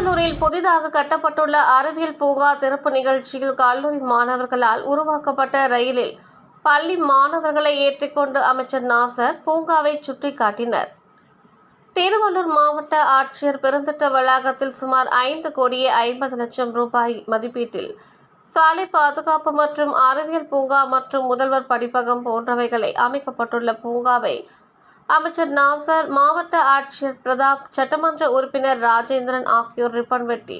திருவள்ளூரில் புதிதாக கட்டப்பட்டுள்ள அறிவியல் பூங்கா திறப்பு நிகழ்ச்சியில் கல்லூரி மாணவர்களால் உருவாக்கப்பட்ட ரயிலில் பள்ளி மாணவர்களை ஏற்றிக்கொண்டு அமைச்சர் நாசர் பூங்காவை சுற்றி காட்டினர். திருவள்ளூர் மாவட்ட ஆட்சியர் பெருந்திட்ட வளாகத்தில் சுமார் ஐந்து கோடியே ஐம்பது லட்சம் ரூபாய் மதிப்பீட்டில் சாலை பாதுகாப்பு மற்றும் அறிவியல் பூங்கா மற்றும் முதல்வர் படிப்பகம் போன்றவைகளை அமைக்கப்பட்டுள்ள பூங்காவை அமைச்சர் நாசர் மாவட்ட ஆட்சியர் பிரதாப் சட்டமன்ற உறுப்பினர் ராஜேந்திரன் ஆகியோர் ரிப்பன் வெட்டி.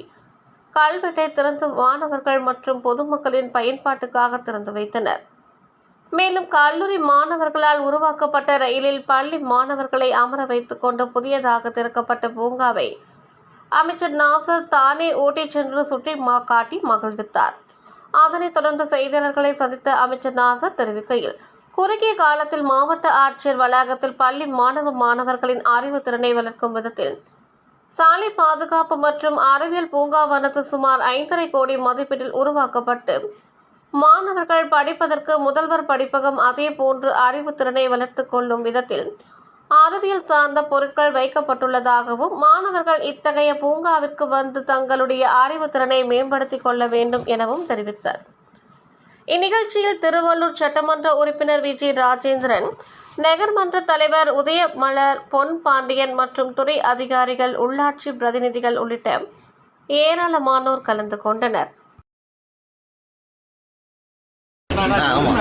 கல்வெட்டை திறந்து மாணவர்கள் மற்றும் பொதுமக்களின் பயன்பாட்டுக்காக திறந்து வைத்தனர். மேலும் கல்லூரி மாணவர்களால் உருவாக்கப்பட்ட ரயிலில் பள்ளி மாணவர்களை அமர வைத்துக் கொண்டு புதியதாக திறக்கப்பட்ட பூங்காவை அமைச்சர் நாசர் தானே ஓட்டிச் சென்று சுற்றி மா காட்டி மகிழ்வித்தார். அதனைத் தொடர்ந்து செய்தியாளர்களை சந்தித்த அமைச்சர் நாசர் தெரிவிக்கையில் குறுகிய காலத்தில் மாவட்ட ஆட்சியர் வளாகத்தில் பள்ளி மாணவ மாணவர்களின் அறிவு திறனை வளர்க்கும் விதத்தில். சாலை பாதுகாப்பு மற்றும் அறிவியல் பூங்காவானது சுமார் ஐந்தரை கோடி மதிப்பீட்டில் உருவாக்கப்பட்டு மாணவர்கள் படிப்பதற்கு முதல்வர் படிப்பகம் அதே போன்று அறிவு திறனை வளர்த்து கொள்ளும் விதத்தில் அறிவியல் சார்ந்த பொருட்கள் வைக்கப்பட்டுள்ளதாகவும் மாணவர்கள் இத்தகைய பூங்காவிற்கு வந்து தங்களுடைய அறிவு திறனை மேம்படுத்திக் கொள்ள வேண்டும் எனவும் தெரிவித்தார். இந்நிகழ்ச்சியில் திருவள்ளூர் சட்டமன்ற உறுப்பினர் வி. ஜி. ராஜேந்திரன் நகர்மன்ற தலைவர் உதயமலர் பொன் பாண்டியன் மற்றும் துறை அதிகாரிகள் உள்ளாட்சி பிரதிநிதிகள் உள்ளிட்ட ஏராளமானோர் கலந்து கொண்டனர். ஆ, ஆமா.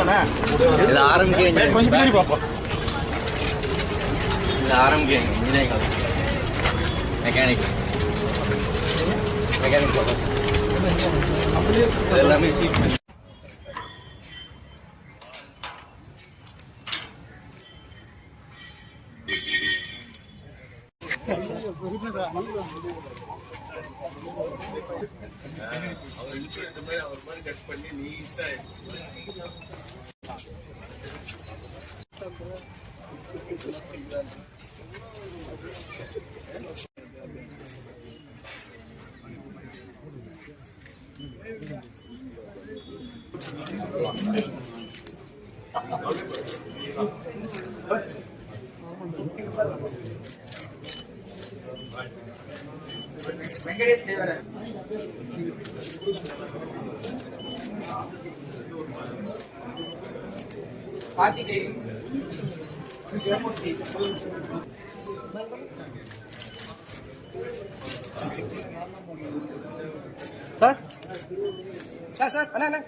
அவர் ஆரம்பிக்கிறீங்க கொஞ்சம் பின்னாடி பார்ப்போம் Venkatesh Devara Karthikeya Krishnamurthy sir sir sir అలా అలా